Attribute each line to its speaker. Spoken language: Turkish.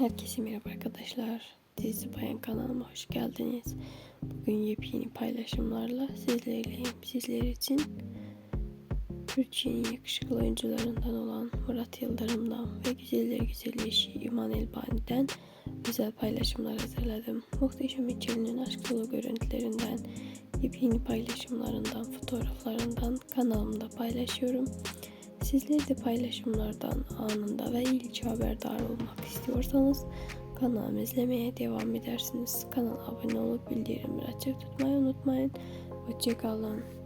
Speaker 1: Herkese merhaba arkadaşlar. Dizi Bayan kanalıma hoş geldiniz. Bugün yepyeni paylaşımlarla sizlerleyim. Sizler için Türkiye'nin yakışıklı oyuncularından olan Murat Yıldırım'dan ve güzeller güzel eşi İman Elbani'den güzel paylaşımlar hazırladım. Muhteşem ikilinin aşk dolu görüntülerinden, yepyeni paylaşımlarından, fotoğraflarından kanalımda paylaşıyorum. Sizler de paylaşımlardan anında ve ilk haberdar olmak istiyorsanız kanalımı izlemeye devam edersiniz. Kanala abone olup bildirimleri açık tutmayı unutmayın. Hoşçakalın.